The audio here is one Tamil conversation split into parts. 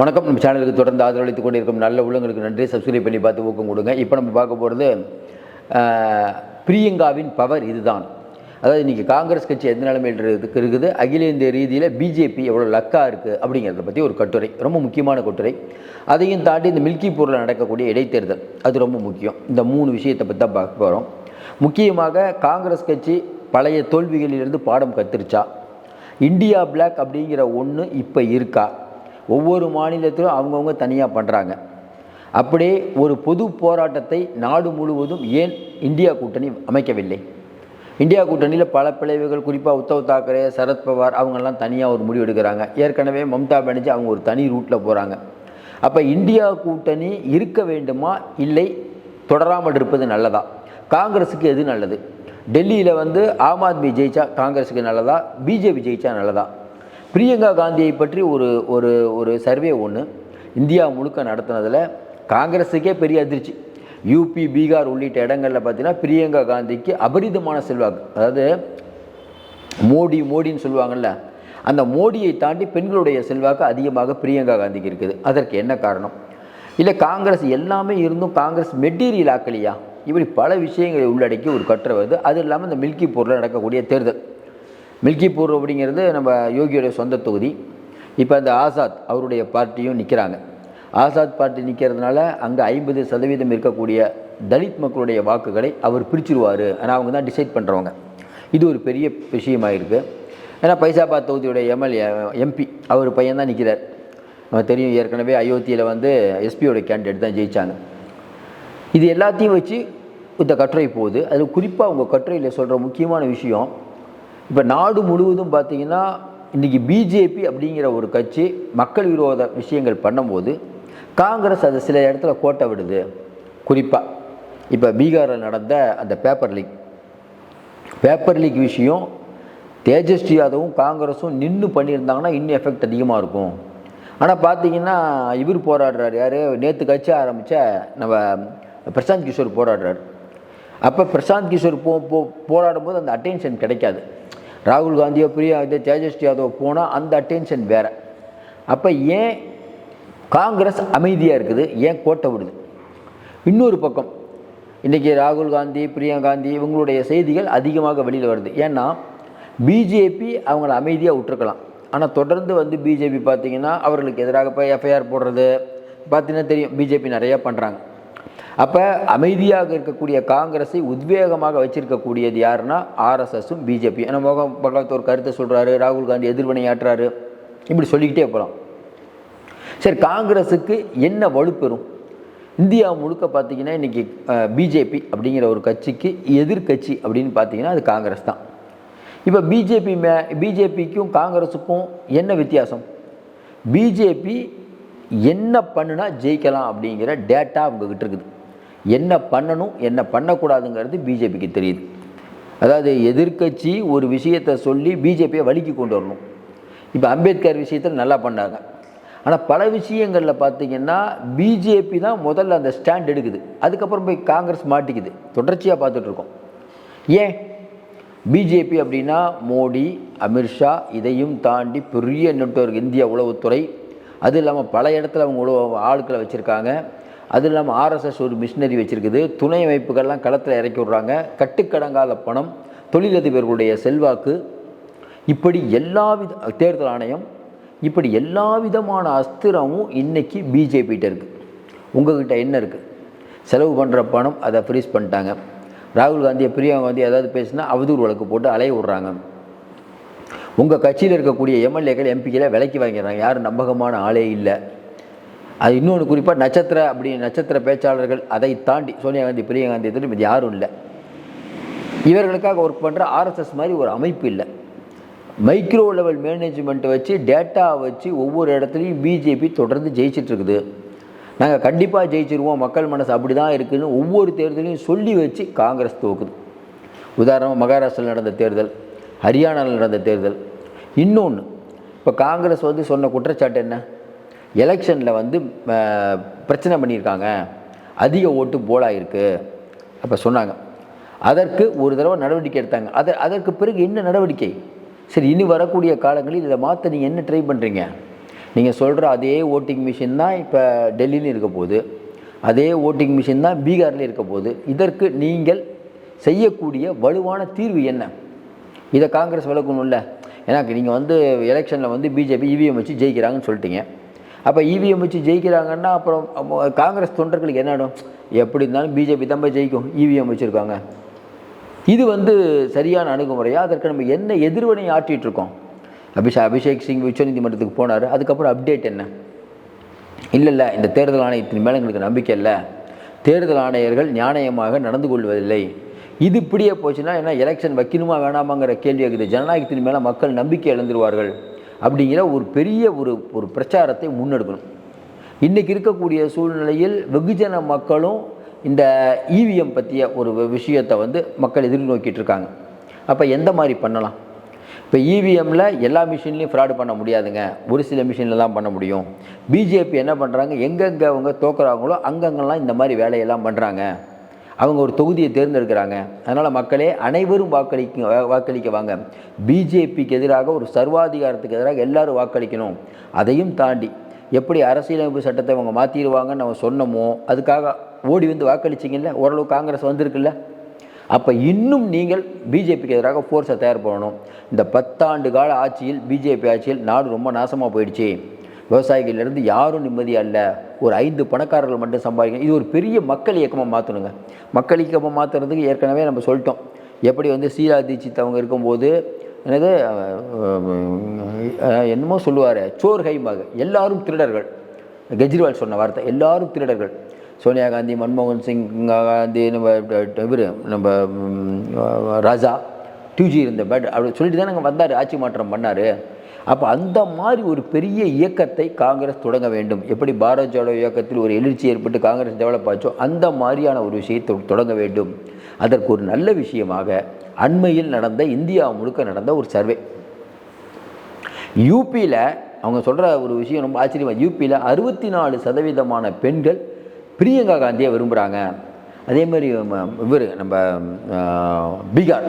வணக்கம். நம்ம சேனலுக்கு தொடர்ந்து ஆதரவளித்துக் கொண்டிருக்கும் நல்ல உள்ளங்களுக்கு நன்றி. சப்ஸ்கிரைப் பண்ணி பார்த்து ஊக்கம் கொடுங்க. இப்போ நம்ம பார்க்க போகிறது பிரியங்காவின் பவர் இதுதான். அதாவது இன்றைக்கி காங்கிரஸ் கட்சி எந்த நிலைமையில் இருக்குது? அகில இந்திய ரீதியில் பிஜேபி எவ்வளோ லக்காக இருக்குது அப்படிங்கிறத பற்றி ஒரு கட்டுரை ரொம்ப முக்கியமான கட்டுரை. அதையும் தாண்டி இந்த மில்கிப்பூரில் நடக்கக்கூடிய இடைத்தேர்தல் அது ரொம்ப முக்கியம். இந்த மூணு விஷயத்தை பற்றி தான் பார்க்க போகிறோம் முக்கியமாக காங்கிரஸ் கட்சி பழைய தோல்விகளிலிருந்து பாடம் கத்துருச்சா? இந்தியா பிளாக் அப்படிங்கிற ஒன்று இப்போ இருக்கா? ஒவ்வொரு மாநிலத்திலும் அவங்கவுங்க தனியாக பண்ணுறாங்க அப்படியே ஒரு பொது போராட்டத்தை நாடு முழுவதும் ஏன் இந்தியா கூட்டணி அமைக்கவில்லை? இந்தியா கூட்டணியில் பல பிளவுகள் குறிப்பாக உத்தவ் தாக்கரே சரத்பவார் அவங்கெல்லாம் தனியாக ஒரு முடிவு எடுக்கிறாங்க. ஏற்கனவே மம்தா பானர்ஜி அவங்க ஒரு தனி ரூட்டில் போகிறாங்க அப்போ இந்தியா கூட்டணி இருக்க வேண்டுமா? இல்லை தொடராமல் இருப்பது நல்லதா? காங்கிரஸுக்கு எது நல்லது? டெல்லியில் வந்து ஆம் ஆத்மி ஜெயிச்சா காங்கிரஸுக்கு நல்லதா? பிஜேபி ஜெயிச்சா நல்லதா? பிரியங்கா காந்தியை பற்றி ஒரு ஒரு ஒரு சர்வே ஒன்று இந்தியா முழுக்க நடத்துனதில் காங்கிரஸுக்கே பெரிய அதிர்ச்சி. யூபி பீகார் உள்ளிட்ட இடங்களில் பார்த்தீங்கன்னா பிரியங்கா காந்திக்கு அபரிதமான செல்வாக்கு. அதாவது மோடி மோடின்னு சொல்லுவாங்கள்ல அந்த மோடியை தாண்டி பெண்களுடைய செல்வாக்கு அதிகமாக பிரியங்கா காந்திக்கு இருக்குது. அதற்கு என்ன காரணம்? இல்லை காங்கிரஸ் எல்லாமே இருந்தும் காங்கிரஸ் மெட்டீரியல் ஆக்கலையா? இப்படி பல விஷயங்களை உள்ளடக்கி ஒரு கட்டுரை வருது. அது இல்லாமல் இந்த மில்கி மில்கிப்பூரில் நடக்கக்கூடிய தேர்தல். மில்கிபூர் அப்படிங்கிறது நம்ம யோகியோடைய சொந்த தொகுதி. இப்போ அந்த ஆசாத் அவருடைய பார்ட்டியும் நிற்கிறாங்க ஆசாத் பார்ட்டி நிற்கிறதுனால அங்கே ஐம்பது சதவீதம் இருக்கக்கூடிய தலித் மக்களுடைய வாக்குகளை அவர் பிரிச்சிருவார். ஆனால் அவங்க தான் டிசைட் பண்ணுறவங்க இது ஒரு பெரிய விஷயமாக இருக்குது ஏன்னா பைசாபாத் தொகுதியுடைய எம்எல்ஏ எம்பி அவர் பையன் தான் நிற்கிறார் நம்ம தெரியும் ஏற்கனவே அயோத்தியில் வந்து எஸ்பியோட கேண்டிடேட் தான் ஜெயித்தாங்க இது எல்லாத்தையும் வச்சு இந்த கட்டுரை போகுது. அது குறிப்பாக உங்கள் கட்டுரையில் சொல்கிற முக்கியமான விஷயம் இப்போ நாடு முழுவதும் பார்த்தீங்கன்னா இன்றைக்கி பிஜேபி அப்படிங்கிற ஒரு கட்சி மக்கள் விரோத விஷயங்கள் பண்ணும்போது காங்கிரஸ் அது சில இடத்துல கோட்டை விடுது. குறிப்பாக இப்போ பீகாரில் நடந்த அந்த பேப்பர் லீக் பேப்பர் லீக் விஷயம் தேஜஸ்வி யாதவும் காங்கிரஸும் நின்று பண்ணியிருந்தாங்கன்னா இன்னும் எஃபெக்ட் அதிகமாக இருக்கும். ஆனால் பார்த்தீங்கன்னா இவர் போராடுறார். யார்? நேற்று கட்சி ஆரம்பித்த நம்ம பிரசாந்த் கிஷோர் போராடுறாரு. அப்போ பிரசாந்த் கிஷோர் போ போ போராடும் போது அந்த அட்டென்ஷன் கிடைக்காது. ராகுல் காந்தியோ பிரியா காந்தியோ தேஜஸ்வி யாதவ் போனால் அந்த அட்டென்ஷன் வேறு. அப்போ ஏன் காங்கிரஸ் அமைதியாக இருக்குது? ஏன் கோட்டை விடுது? இன்னொரு பக்கம் இன்றைக்கி ராகுல் காந்தி பிரியா காந்தி இவங்களுடைய செய்திகள் அதிகமாக வெளியில் வருது. ஏன்னா பிஜேபி அவங்கள அமைதியாக விட்டுருக்கலாம். ஆனால் தொடர்ந்து வந்து பிஜேபி பார்த்திங்கன்னா அவர்களுக்கு எதிராக இப்போ எஃப்ஐஆர் போடுறது பார்த்தீங்கன்னா தெரியும் பிஜேபி நிறையா பண்ணுறாங்க அப்போ அமைதியாக இருக்கக்கூடிய காங்கிரஸை உத்வேகமாக வச்சிருக்கக்கூடியது யாருன்னா ஆர்எஸ்எஸும் பிஜேபி ஏன்னா மோகன் பகவத் ஒரு கருத்தை சொல்கிறாரு ராகுல் காந்தி எதிர்வினையாற்றுறாரு. இப்படி சொல்லிக்கிட்டே போகலாம் சரி காங்கிரஸுக்கு என்ன வலுப்பெறும்? இந்தியா முழுக்க பார்த்தீங்கன்னா இன்றைக்கி பிஜேபி அப்படிங்கிற ஒரு கட்சிக்கு எதிர்கட்சி அப்படின்னு பார்த்தீங்கன்னா அது காங்கிரஸ் தான். இப்போ பிஜேபி மே பிஜேபிக்கும் காங்கிரஸுக்கும் என்ன வித்தியாசம்? பிஜேபி என்ன பண்ணுனா ஜெயிக்கலாம் அப்படிங்கிற டேட்டா அவங்கக்கிட்ட இருக்குது. என்ன பண்ணணும் என்ன பண்ணக்கூடாதுங்கிறது பிஜேபிக்கு தெரியுது. அதாவது எதிர்க்கட்சி ஒரு விஷயத்தை சொல்லி பிஜேபியை வழிக்கு கொண்டு வரணும். இப்போ அம்பேத்கர் விஷயத்தில் நல்லா பண்ணாங்க. ஆனால் பல விஷயங்களில் பார்த்தீங்கன்னா பிஜேபி தான் முதல்ல அந்த ஸ்டாண்ட் எடுக்குது. அதுக்கப்புறம் போய் காங்கிரஸ் மாட்டிக்குது. தொடர்ச்சியாக பார்த்துட்ருக்கோம் ஏன்? பிஜேபி அப்படின்னா மோடி அமித்ஷா இதையும் தாண்டி பெரிய நெட்வொர்க் இந்திய உளவுத்துறை அது இல்லாமல் பல இடத்துல அவங்க உழவு ஆட்களை வச்சுருக்காங்க. அது இல்லாமல் ஆர்எஸ்எஸ் ஒரு மிஷினரி வச்சுருக்குது. துணை அமைப்புகள்லாம் களத்தில் இறக்கி விட்றாங்க. கட்டுக்கடங்காத பணம் தொழிலதிபர்களுடைய செல்வாக்கு. இப்படி எல்லா வித தேர்தல் ஆணையம் இப்படி எல்லா விதமான அஸ்திரமும் இன்றைக்கி பிஜேபிகிட்ட இருக்குது உங்ககிட்ட என்ன இருக்குது செலவு பண்ணுற பணம் அதை ஃப்ரீஸ் பண்ணிட்டாங்க. ராகுல் காந்தியை பிரியங்கா காந்தி ஏதாவது பேசினா அவதூறு வழக்கு போட்டு அலைய விட்றாங்க. உங்கள் கட்சியில் இருக்கக்கூடிய எம்எல்ஏக்கள் எம்பிக்களை விலைக்கு வாங்கிடுறாங்க. யாரும் நம்பகமான ஆளே இல்லை. அது இன்னொன்று குறிப்பாக நட்சத்திர அப்படி நட்சத்திர பேச்சாளர்கள் அதை தாண்டி சோனியா காந்தி பிரியங்கா காந்தி தவிர இது யாரும் இல்லை. இவர்களுக்காக ஒர்க் பண்ணுற ஆர்எஸ்எஸ் மாதிரி ஒரு அமைப்பு இல்லை. மைக்ரோ லெவல் மேனேஜ்மெண்ட்டை வச்சு டேட்டா வச்சு ஒவ்வொரு இடத்துலையும் பிஜேபி தொடர்ந்து ஜெயிச்சிட்ருக்குது நாங்கள் கண்டிப்பாக ஜெயிச்சிருவோம். மக்கள் மனசு அப்படி தான் இருக்குதுன்னு ஒவ்வொரு தேர்தலையும் சொல்லி வச்சு காங்கிரஸ் தோக்குது. உதாரணமாக மகாராஷ்டிராவில் நடந்த தேர்தல். ஹரியானாவில் நடந்த தேர்தல். இன்னொன்று இப்போ காங்கிரஸ் வந்து சொன்ன குற்றச்சாட்டு என்ன? எலெக்ஷனில் வந்து பிரச்சனை பண்ணியிருக்காங்க. அதிக ஓட்டு போலாயிருக்கு. அப்போ சொன்னாங்க. அதற்கு ஒரு தடவை நடவடிக்கை எடுத்தாங்க. அதை அதற்கு பிறகு என்ன நடவடிக்கை? சரி இனி வரக்கூடிய காலங்களில் இதை மாற்ற நீங்கள் என்ன ட்ரை பண்ணுறீங்க நீங்கள் சொல்கிற அதே ஓட்டிங் மிஷின் தான் இப்போ டெல்லியிலும் இருக்க போகுது. அதே ஓட்டிங் மிஷின் தான் பீகார்லேயும் இருக்க போகுது. இதற்கு நீங்கள் செய்யக்கூடிய வலுவான தீர்வு என்ன? இதை காங்கிரஸ் விளக்கணும்ல ஏன்னா நீங்கள் வந்து எலெக்ஷனில் வந்து பிஜேபி இவிஎம் வச்சு ஜெயிக்கிறாங்கன்னு சொல்லிட்டீங்க. அப்போ இவிஎம் வச்சு ஜெயிக்கிறாங்கன்னா அப்புறம் காங்கிரஸ் தொண்டர்களுக்கு என்ன ஆகிடும் எப்படி இருந்தாலும் பிஜேபி தான் போய் ஜெயிக்கும். இவிஎம் வச்சுருக்காங்க இது வந்து சரியான அணுகுமுறையா? அதற்கு நம்ம என்ன எதிர்வினை ஆற்றிட்டுருக்கோம் அபிஷா அபிஷேக் சிங் உச்சநீதிமன்றத்துக்கு போனார். அதுக்கப்புறம் அப்டேட் என்ன? இல்லை இல்லை இந்த தேர்தல் ஆணையத்தின் மேலே எங்களுக்கு நம்பிக்கை இல்லை. தேர்தல் ஆணையர்கள் நியாயமாக நடந்து கொள்வதில்லை. இது இப்படியே போச்சுன்னா என்ன எலெக்ஷன் வைக்கணுமா வேணாமாங்கிற கேள்வி இருக்குது. ஜனநாயகத்தின் மேலே மக்கள் நம்பிக்கை இழந்துருவார்கள் அப்படிங்கிற ஒரு பெரிய ஒரு ஒரு பிரச்சாரத்தை முன்னெடுக்கணும். இன்றைக்கி இருக்கக்கூடிய சூழ்நிலையில் வெகுஜன மக்களும் இந்த இவிஎம் பற்றிய ஒரு விஷயத்தை வந்து மக்கள் எதிர்நோக்கிட்டு இருக்காங்க. அப்போ எந்த மாதிரி பண்ணலாம்? இப்போ இவிஎம்மில் எல்லா மிஷின்லையும் ஃப்ராடு பண்ண முடியாதுங்க. ஒரு சில மிஷினில் தான் பண்ண முடியும். பிஜேபி என்ன பண்ணுறாங்க எங்கெங்கே அவங்க தோக்குறாங்களோ அங்கங்கெல்லாம் இந்த மாதிரி வேலையெல்லாம் பண்ணுறாங்க அவங்க ஒரு தொகுதியை தேர்ந்தெடுக்கிறாங்க. அதனால் மக்களே அனைவரும் வாக்களிக்க வாக்களிக்க வாங்க. பிஜேபிக்கு எதிராக ஒரு சர்வாதிகாரத்துக்கு எதிராக எல்லாரும் வாக்களிக்கணும். அதையும் தாண்டி எப்படி அரசியலமைப்பு சட்டத்தை அவங்க மாற்றிடுவாங்கன்னு நம்ம சொன்னோமோ அதுக்காக ஓடி வந்து வாக்களிச்சிங்கல்ல? ஓரளவு காங்கிரஸ் வந்திருக்குல்ல? அப்போ இன்னும் நீங்கள் பிஜேபிக்கு எதிராக ஃபோர்ஸை தயார் பண்ணணும். இந்த பத்தாண்டு கால ஆட்சியில் பிஜேபி ஆட்சியில் நாடு ரொம்ப நாசமாக போயிடுச்சு. விவசாயிகளிலிருந்து யாரும் நிம்மதி அல்ல. ஒரு ஐந்து பணக்காரர்கள் மட்டும் சம்பாதிக்கணும். இது ஒரு பெரிய மக்கள் இயக்கமாக மாற்றணுங்க மக்கள் இயக்கமாக மாற்றுறதுக்கு ஏற்கனவே நம்ம சொல்லிட்டோம். எப்படி வந்து சீலா தீட்சித் அவங்க இருக்கும்போது என்னது என்னமோ சொல்லுவார் சோர் கைமாக எல்லாரும் திருடர்கள். கெஜ்ரிவால் சொன்ன வார்த்தை எல்லாரும் திருடர்கள். சோனியா காந்தி மன்மோகன் சிங் காந்தி நம்ம இவர் நம்ம ராஜா டியூஜி இருந்த பட் அப்படி சொல்லிட்டு தான் வந்தார் ஆட்சி மாற்றம் பண்ணார். அப்போ அந்த மாதிரி ஒரு பெரிய இயக்கத்தை காங்கிரஸ் தொடங்க வேண்டும். எப்படி பாரத் ஜோடோ இயக்கத்தில் ஒரு எழுச்சி ஏற்பட்டு காங்கிரஸ் டெவலப் ஆச்சோ அந்த மாதிரியான ஒரு விஷயத்தை தொடங்க வேண்டும். அதற்கு ஒரு நல்ல விஷயமாக அண்மையில் நடந்த இந்தியா முழுக்க நடந்த ஒரு சர்வே. யூபியில் அவங்க சொல்கிற ஒரு விஷயம் ரொம்ப ஆச்சரியமாக யூபியில் அறுபத்தி நாலு சதவீதமான பெண்கள் பிரியங்கா காந்தியை விரும்புகிறாங்க அதே மாதிரி இவர் நம்ம பீகார்.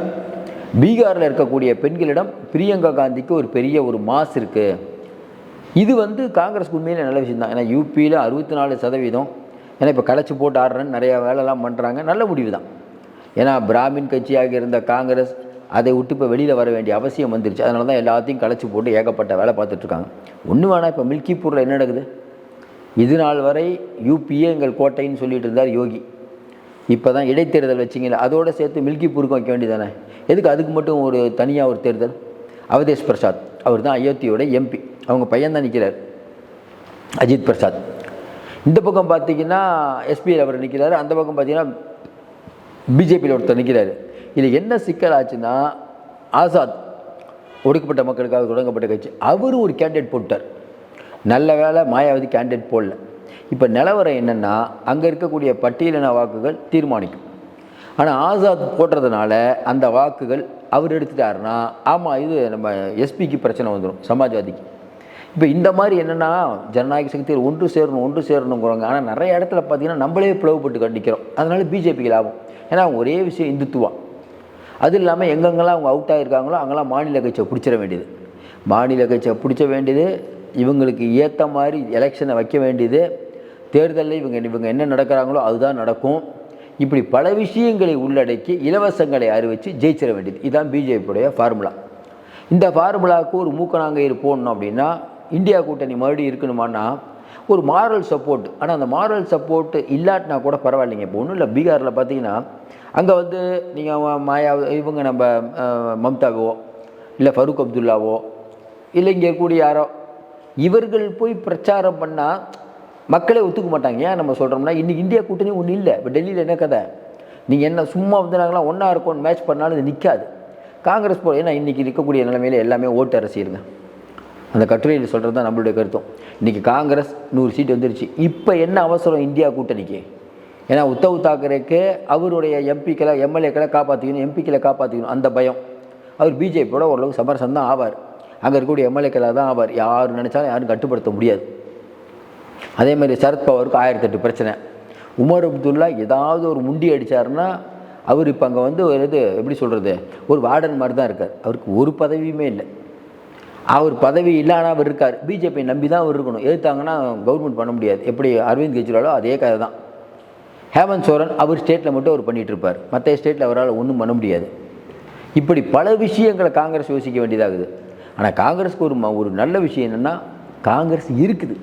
பீகாரில் இருக்கக்கூடிய பெண்களிடம் பிரியங்கா காந்திக்கு ஒரு பெரிய ஒரு மாஸ் இருக்குது இது வந்து காங்கிரஸ் உண்மையிலே நல்ல விஷயம் தான் ஏன்னா யூபியில் அறுபத்தி நாலு சதவீதம். ஏன்னா இப்போ கலைச்சி போட்டு ஆடுறேன்னு நிறையா வேலைலாம் பண்ணுறாங்க நல்ல முடிவு தான் ஏன்னா பிராமின் கட்சியாக இருந்த காங்கிரஸ் அதை விட்டு இப்போ வெளியில் வர வேண்டிய அவசியம் வந்துருச்சு. அதனால தான் எல்லாத்தையும் கலைச்சி போட்டு ஏகப்பட்ட வேலை பார்த்துட்ருக்காங்க ஒன்று வேணால் இப்போ மில்கிப்பூரில் என்ன நடக்குது? இது நாள் வரை யூபியே எங்கள் கோட்டைன்னு சொல்லிட்டு இருந்தார் யோகி. இப்போ தான் இடைத்தேர்தல் வச்சிங்களே அதோடு சேர்த்து மில்கி மில்கிப்பூருக்கும் வைக்க வேண்டியதானே எதுக்கு அதுக்கு மட்டும் ஒரு தனியாக ஒரு தேர்தல்? அவதேஷ் பிரசாத் அவர் தான் அயோத்தியோட எம்பி அவங்க பையன் தான் நிற்கிறார் அஜித் பிரசாத். இந்த பக்கம் பார்த்தீங்கன்னா எஸ்பியில் அவர் நிற்கிறாரு அந்த பக்கம் பார்த்தீங்கன்னா பிஜேபியில் ஒருத்தர் நிற்கிறாரு இது என்ன சிக்கல் ஆச்சுன்னா ஆசாத் ஒடுக்கப்பட்ட மக்களுக்காக தொடங்கப்பட்ட கட்சி. அவரும் ஒரு கேண்டிடேட் போட்டார் நல்ல வேளை மாயாவதி கேண்டிடேட் போடல. இப்போ நிலவரம் என்னென்னா அங்கே இருக்கக்கூடிய பட்டியலின வாக்குகள் தீர்மானிக்கும். ஆனால் ஆசாத் போடுறதுனால அந்த வாக்குகள் அவர் எடுத்துட்டாருன்னா ஆமாம் இது நம்ம எஸ்பிக்கு பிரச்சனை வந்துடும் சமாஜ்வாதிக்கு. இப்போ இந்த மாதிரி என்னென்னா ஜனநாயக சக்தியில் ஒன்று சேரணும் ஒன்று சேரணுங்கிறாங்க ஆனால் நிறைய இடத்துல பார்த்தீங்கன்னா நம்மளே பிளவுபட்டு கண்டிக்கிறோம். அதனால பிஜேபிக்கு லாபம். ஏன்னா ஒரே விஷயம் இந்துத்துவம் அது இல்லாமல் எங்கெங்கெல்லாம் அவங்க அவுட் ஆகிருக்காங்களோ அங்கெல்லாம் மாநில கட்சியை பிடிச்சிட வேண்டியது. மாநில கட்சியை பிடிச்ச வேண்டியது இவங்களுக்கு ஏற்ற மாதிரி எலெக்ஷனை வைக்க வேண்டியது. தேர்தலில் இவங்க இவங்க என்ன நடக்கிறாங்களோ அதுதான் நடக்கும். இப்படி பல விஷயங்களை உள்ளடக்கி இலவசங்களை அறிவித்து ஜெயிச்சிட வேண்டியது. இதுதான் பிஜேபியுடைய ஃபார்முலா இந்த ஃபார்முலாவுக்கு ஒரு மூக்கநாங்கயிறு போடணும் அப்படின்னா இந்தியா கூட்டணி மறுபடியும் இருக்கணுமான்னா ஒரு மாரல் சப்போர்ட் ஆனால் அந்த மாரல் சப்போர்ட் இல்லாட்டினா கூட பரவாயில்லைங்க. இப்போ ஒன்றும் இல்லை. பீகாரில் பார்த்தீங்கன்னா அங்கே வந்து நீங்கள் மாயா இவங்க நம்ம மம்தாவோ இல்லை ஃபரூக் அப்துல்லாவோ இல்லை இங்கே கூடிய யாரோ இவர்கள் போய் பிரச்சாரம் பண்ணால் மக்களே ஒத்துக்க மாட்டாங்க. ஏன் நம்ம சொல்கிறோம்னா இன்றைக்கி இந்தியா கூட்டணி ஒன்றும் இல்லை. இப்போ டெல்லியில் என்ன கதை? நீங்கள் என்ன சும்மா வந்து நாங்களாம் ஒன்றா இருக்கோம் மேட்ச் பண்ணாலும் இது நிற்காது காங்கிரஸ் போல ஏன்னா இன்றைக்கி இருக்கக்கூடிய நிலைமையில் எல்லாமே ஓட்டு அரசியலுங்க. அந்த கட்டுரையில் சொல்கிறது தான் நம்மளுடைய கருத்தும். இன்றைக்கி காங்கிரஸ் நூறு சீட் வந்துருச்சு. இப்போ என்ன அவசரம் இந்தியா கூட்டணிக்கு? ஏன்னா உத்தவ் தாக்கரேக்கு அவருடைய எம்பிக்களை எம்எல்ஏக்களை காப்பாற்றிக்கணும் எம்பிக்களை காப்பாற்றிக்கணும் அந்த பயம். அவர் பிஜேபியோட ஓரளவுக்கு சமரசம் தான் ஆவார். அங்கே இருக்கக்கூடிய எம்எல்ஏக்களாக தான் அவர். யார் நினச்சாலும் யாரும் கட்டுப்படுத்த முடியாது. அதே மாதிரி சரத்பவாருக்கு ஆயிரத்தெட்டு பிரச்சனை. உமர் அப்துல்லா ஏதாவது ஒரு முண்டி அடித்தாருன்னா அவர் இப்போ அங்கே வந்து ஒரு இது எப்படி சொல்கிறது ஒரு வார்டன் மாதிரி தான் இருக்கார். அவருக்கு ஒரு பதவியுமே இல்லை. அவர் பதவி இல்லைனா அவர் இருக்கார். பிஜேபி நம்பி தான் அவர் இருக்கணும். எதிர்த்தாங்கன்னா கவர்மெண்ட் பண்ண முடியாது. எப்படி அரவிந்த் கெஜ்ரிவாலோ அதே கதை தான் ஹேமந்த் சோரன் அவர் ஸ்டேட்டில் மட்டும் அவர் பண்ணிகிட்டு இருப்பார். மற்ற ஸ்டேட்டில் அவரால் ஒன்றும் பண்ண முடியாது. இப்படி பல விஷயங்களை காங்கிரஸ் யோசிக்க வேண்டியதாகுது. ஆனால் காங்கிரஸுக்கு ஒரு ஒரு நல்ல விஷயம் என்னென்னா காங்கிரஸ் இருக்குது.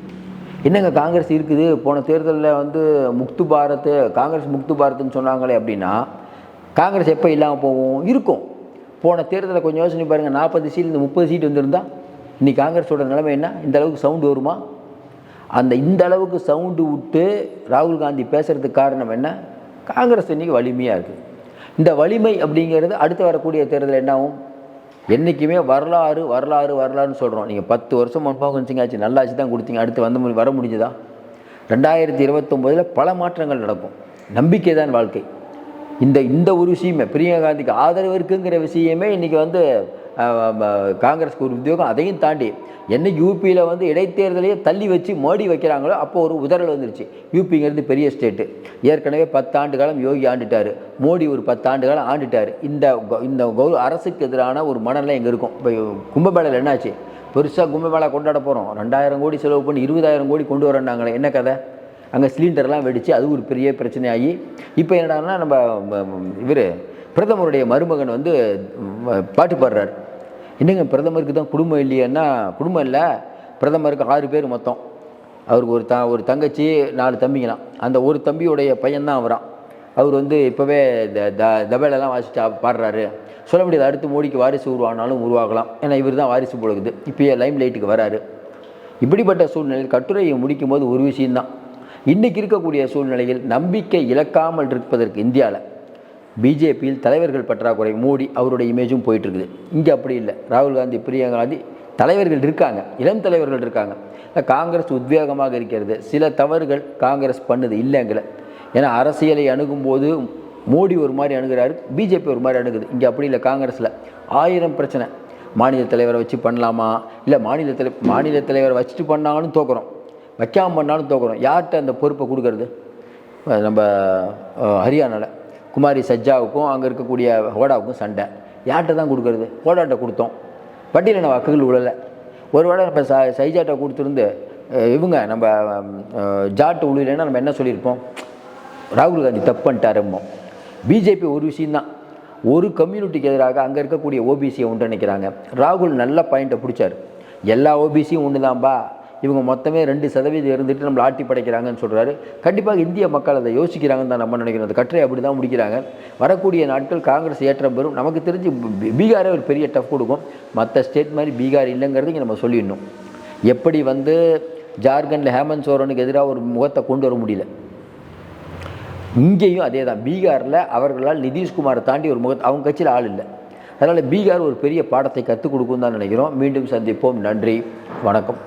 என்னங்க காங்கிரஸ் இருக்குது? போன தேர்தலில் வந்து முக்து பாரத் காங்கிரஸ் முக்து பாரத்னு சொன்னாங்களே அப்படின்னா காங்கிரஸ் எப்போ இல்லாமல் போகும்? இருக்கும். போன தேர்தலில் கொஞ்சம் யோசனை பாருங்கள் நாற்பது சீட் இந்த முப்பது சீட் வந்திருந்தா இன்றைக்கி காங்கிரஸோட நிலைமை என்ன? இந்த அளவுக்கு சவுண்டு வருமா? அந்த இந்த அளவுக்கு சவுண்டு விட்டு ராகுல் காந்தி பேசுகிறதுக்கு காரணம் என்ன? காங்கிரஸ் இன்னைக்கு வலிமையாக இருக்குது இந்த வலிமை அப்படிங்கிறது அடுத்து வரக்கூடிய தேர்தல் என்னாகும் என்றைக்குமே வரலாறு வரலாறு வரலாறுன்னு சொல்கிறோம் நீங்கள் பத்து வருஷம் மன்மோகன் சிங் ஆச்சு. நல்லாச்சு தான் கொடுத்தீங்க அடுத்து வந்து மு- வர முடிஞ்சுதா? ரெண்டாயிரத்தி இருபத்தொம்போதில் பல மாற்றங்கள் நடக்கும். நம்பிக்கை தான் வாழ்க்கை. இந்த இந்த ஒரு விஷயமே பிரியங்கா காந்திக்கு ஆதரவு இருக்குங்கிற விஷயமே இன்றைக்கி வந்து காங்கிரஸ் ஒரு உத்தியோகம் அதையும் தாண்டி என்ன யூபியில் வந்து இடைத்தேர்தலையே தள்ளி வச்சு மோடி வைக்கிறாங்களோ அப்போ ஒரு உதறல் வந்துருச்சு. யூபிங்கிறது பெரிய ஸ்டேட்டு. ஏற்கனவே பத்தாண்டு காலம் யோகி ஆண்டுட்டார். மோடி ஒரு பத்தாண்டு காலம் ஆண்டுட்டார். இந்த இந்த கௌ அரசுக்கு எதிரான ஒரு மனநிலை எங்கே இருக்கும். இப்போ கும்பமேளையில் என்னாச்சு? பெருசாக கும்பமேளா கொண்டாட போகிறோம் ரெண்டாயிரம் கோடி செலவு பண்ணி இருபதாயிரம் கோடி கொண்டு வரேன்னாங்களே. என்ன கதை? அங்கே சிலிண்டர்லாம் வெடித்து அது ஒரு பெரிய பிரச்சனையாகி இப்போ என்னடான்னா நம்ம இவர் பிரதமருடைய மருமகன் வந்து பாட்டு பாடுறார். என்னங்க பிரதமருக்கு தான் குடும்பம் இல்லையன்னா குடும்பம் இல்லை. பிரதமருக்கு ஆறு பேர் மொத்தம். அவருக்கு ஒரு த ஒரு தங்கச்சி நாலு தம்பிங்களாம். அந்த ஒரு தம்பியுடைய பையன்தான் அவரான் அவர் வந்து இப்போவே த த தபேலெல்லாம் வாசிச்சு பாடுறாரு. சொல்ல முடியாது அடுத்து மோடிக்கு வாரிசு உருவானாலும் உருவாகலாம். ஏன்னா இவர் தான் வாரிசு போடுக்குது இப்போயே லைம் லைட்டுக்கு வராரு. இப்படிப்பட்ட சூழ்நிலையில் கட்டுரையை முடிக்கும் போது ஒரு விஷயம்தான். இன்றைக்கி இருக்கக்கூடிய சூழ்நிலையில் நம்பிக்கை இழக்காமல் இருப்பதற்கு இந்தியாவில் பிஜேபியில் தலைவர்கள் பற்றாக்குறை மோடி அவருடைய இமேஜும் போயிட்டுருக்குது. இங்கே அப்படி இல்லை. ராகுல் காந்தி பிரியங்கா காந்தி தலைவர்கள் இருக்காங்க. இளம் தலைவர்கள் இருக்காங்க. காங்கிரஸ் உத்வேகமாக இருக்கிறது. சில தவறுகள் காங்கிரஸ் பண்ணுது இல்லைங்கல ஏன்னா அரசியலை அணுகும்போது மோடி ஒரு மாதிரி அணுகிறாரு பிஜேபி ஒரு மாதிரி அணுகுது. இங்கே அப்படி இல்லை. காங்கிரஸில் ஆயிரம் பிரச்சனை. மாநில தலைவரை வச்சு பண்ணலாமா? இல்லை மாநில தலை மாநில தலைவரை வச்சுட்டு பண்ணாலும் தோக்குறோம். வைக்காமல் பண்ணாலும் தோக்குறோம். யார்கிட்ட அந்த பொறுப்பை கொடுக்கறது? நம்ம ஹரியானாவில் குமாரி சஜ்ஜாவுக்கும் அங்கே இருக்கக்கூடிய ஹோடாவுக்கும் சண்டை. யார்கிட்ட தான் கொடுக்கறது? ஹோடாட்ட கொடுத்தோம். பட்டியலின வாக்குகள் விழலை. ஒரு வேளை நம்ம ச சைஜாட்டை கொடுத்துருந்து இவங்க நம்ம ஜாட்டு உழுலைன்னா நம்ம என்ன சொல்லியிருப்போம்? ராகுல் காந்தி தப்பு பண்ணிட்டாருமோ பிஜேபி ஒரு விஷயந்தான் ஒரு கம்யூனிட்டிக்கு எதிராக அங்கே இருக்கக்கூடிய ஓபிசியை ஒன்றிணைக்கிறாங்க. ராகுல் நல்ல பாயிண்ட்டை பிடிச்சார். எல்லா ஓபிசியும் ஒன்று தான்பா இவங்க மொத்தமே ரெண்டு சதவீதம் இருந்துட்டு நம்மளை ஆட்டி படைக்கிறாங்கன்னு சொல்கிறாரு கண்டிப்பாக இந்திய மக்கள் அதை யோசிக்கிறாங்கன்னு தான் நம்ம நினைக்கிறோம். அந்த கட்டுரை அப்படி தான் முடிக்கிறாங்க. வரக்கூடிய நாட்கள் காங்கிரஸ் ஏற்றம் பெறும். நமக்கு தெரிஞ்சு பீகாரே ஒரு பெரிய டஃப் கொடுக்கும். மற்ற ஸ்டேட் மாதிரி பீகார் இல்லைங்கிறது இங்கே நம்ம சொல்லிடணும். எப்படி வந்து ஜார்க்கண்டில் ஹேமந்த் சோரனுக்கு எதிராக ஒரு முகத்தை கொண்டு வர முடியல? இங்கேயும் அதே தான். பீகாரில் அவர்களால் நிதிஷ்குமாரை தாண்டி ஒரு முகத்தை அவங்க கட்சியில் ஆள் இல்லை. அதனால் பீகார் ஒரு பெரிய பாடத்தை கற்றுக் கொடுக்கும் தான் நினைக்கிறோம். மீண்டும் சந்திப்போம். நன்றி. வணக்கம்.